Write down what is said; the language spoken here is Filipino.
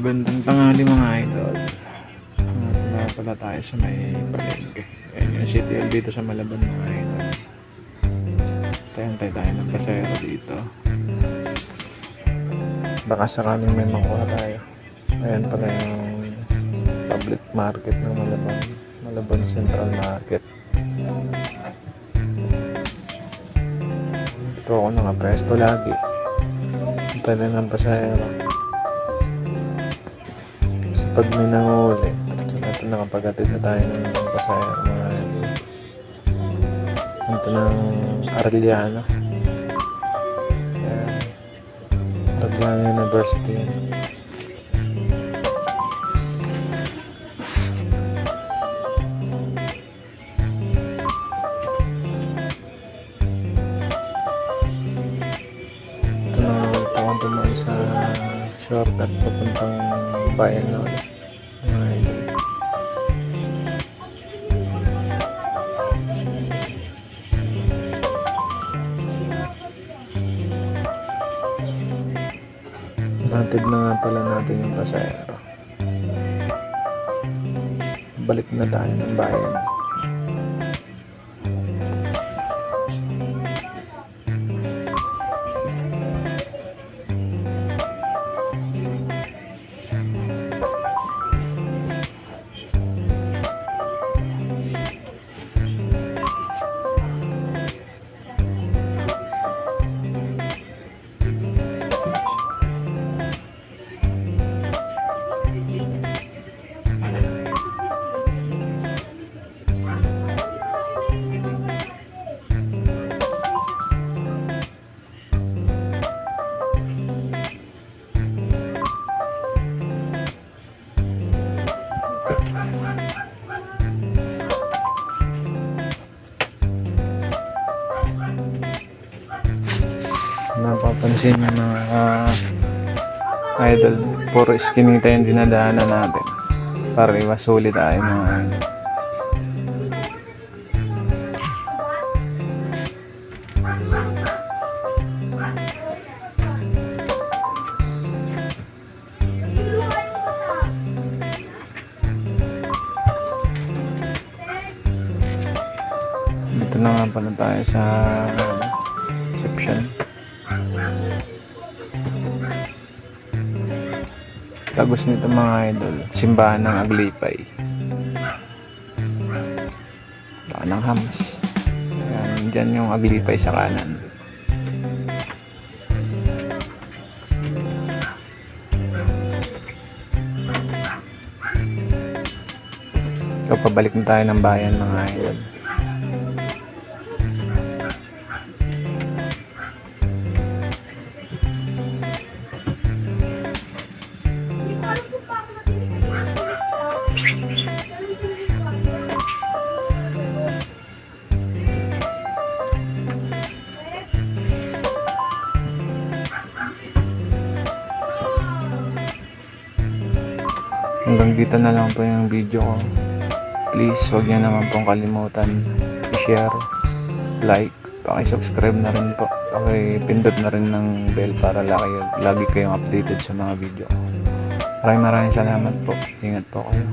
Magandang tanghali mga idol. Uh, na pala tayo sa may palengke. Ayan yung CTL dito sa Malaban mga idol. Tayong tayo ng pasayro dito. Baka sakaling may makuha tayo. Ayan pala yung public market ng Malaban. Malaban Central Market. Ito ako nakapresto lagi. Tayo ng pasayro. Pag may nanguli, ito na ito nakapagatid na tayo ng pasayro mga. Ito ng Arellano. Ayan. Arellano University. yan. Ito na ito ako dumaan sa shortcut papuntang bayan na ulit. Mga na nga pala natin yung pasayro. Balik na tayo ng bayan. Napapansin ng mga ah, idol, puro skinita yung dinadaanan natin. Para iwas huli tayo mga idol. Dito na nga pala tayo sa reception. Tagos nito mga idol, simbahan ng Aglipay. Baka ng Hamas. Ayan, dyan yung Aglipay sa kanan. Ito, pabalik na tayo ng bayan mga idol. Hanggang dito na lang po yung video ko. Please, huwag niyo naman pong kalimutan i-share, like, paki-subscribe na rin po. Paki-pindot na rin ng bell para lagi, lagi kayong updated sa mga video ko. Maraming maraming salamat po. Ingat po kayo.